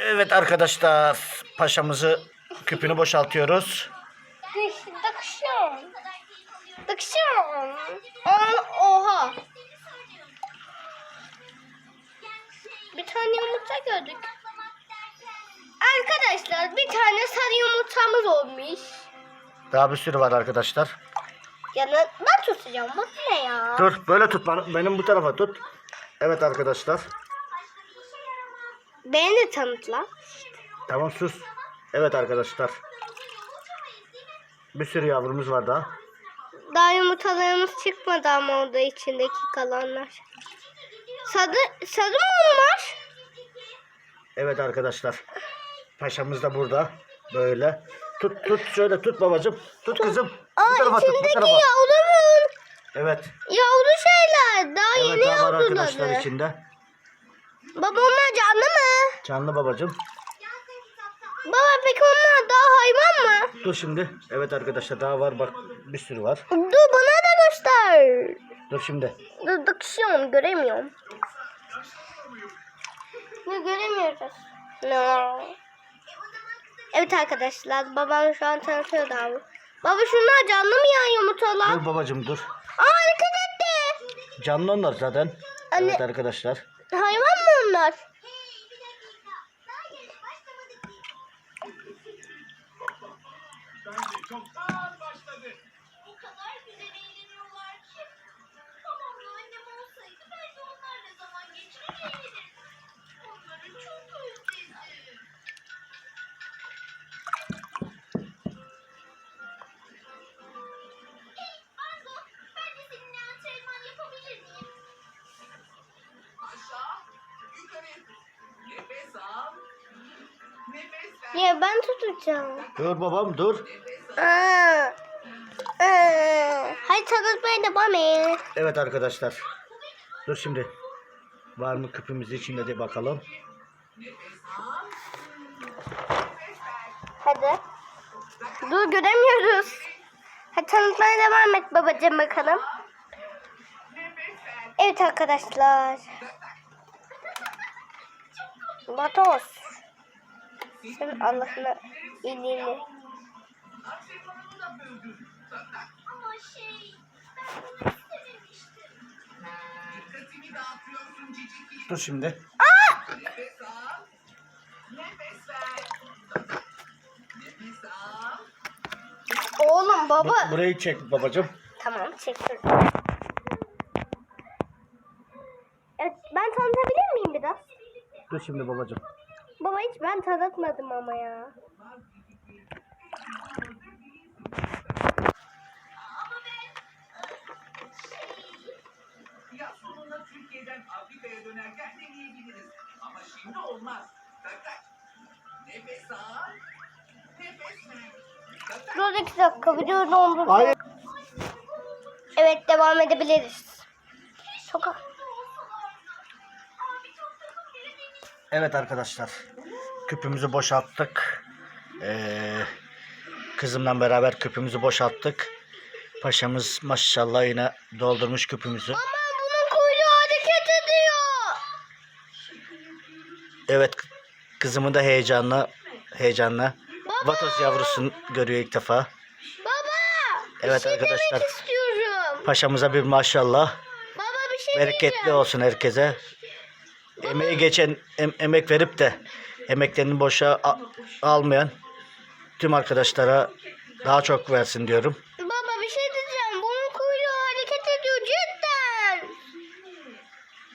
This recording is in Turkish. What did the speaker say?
Evet arkadaşlar paşamızı küpünü boşaltıyoruz. Dıkşın. Aa, Oha. Bir tane yumurta gördük. Arkadaşlar bir tane sarı yumurtamız olmuş. Daha bir sürü var arkadaşlar. Ya ben, ben tutacağım. Bak ne ya. Dur böyle tut benim bu tarafa tut. Evet arkadaşlar. Beni de tanıtla. Tamam sus. Evet arkadaşlar. Bir sürü yavrumuz var daha. Daha yumurtalarımız çıkmadı ama orada içindeki kalanlar. Sarı, sarı mı onlar? Evet arkadaşlar. Paşamız da burada. Böyle. Tut tut şöyle tut babacım. Tut kızım. Bu Aa tarafa tut bu içindeki tarafa. yavrumun. Evet. Yavru şeyler. Daha Evet yeni daha var arkadaşlar yavruları. içinde. Baba onlar canlı mı? Canlı babacım. Baba peki onlar daha hayvan mı? Dur şimdi. Evet arkadaşlar daha var bak bir sürü var. Dur bana da göster. Dur şimdi. Dur dıkşıyorum göremiyorum. Ne göremiyoruz. No. Evet arkadaşlar babam şu an tanıtıyor daha bu. Baba şunlar canlı mı ya yumurtalar? Dur babacım dur. Aa hareket etti. Canlı onlar zaten. Anne- Evet arkadaşlar. Hayvan mı onlar? Bence çoktan başladı. O kadar güzel eğleniyorlar ki. Ya ben tutacağım. Dur babam dur. Aa. Aa. Hadi tanıtmaya devam et. Evet arkadaşlar. Dur şimdi. Var mı küpümüz içinde de bakalım. Hadi. Dur göremiyoruz. Hadi tanıtmaya devam et babacığım bakalım. Evet arkadaşlar. Batos. Sen Allah'ına böldün. Ama şey, ben bunu istememiştim. Dikkatimi dağıtıyorsun cicik. Dur şimdi. Nefes al. Nefes ver. Nefes al. Oğlum baba. Bu- burayı çek babacım. Tamam çekiyorum. Evet ben tanıtabilir miyim biraz? Dur şimdi babacım. Baba hiç ben tanıtmadım ama ya. Türkiye'den Afrika'ya dönerken deneyebiliriz. Ama şimdi olmaz. Fakat nefes al. Nefes ver. Dur iki dakika video dondu. Hayır. Evet devam edebiliriz. Çok Evet arkadaşlar. Küpümüzü boşalttık. Ee, kızımla beraber küpümüzü boşalttık. Paşamız maşallah yine doldurmuş küpümüzü. Aman bunun kuyruğu hareket ediyor. Evet kızımı da heyecanla heyecanla Vatos yavrusunu görüyor ilk defa. Baba. Evet şey arkadaşlar. Paşamıza bir maşallah. Baba bir şey Bereketli diyeceğim. olsun herkese. Emeği geçen em- emek verip de emeklerini boşa a- almayan tüm arkadaşlara daha çok versin diyorum.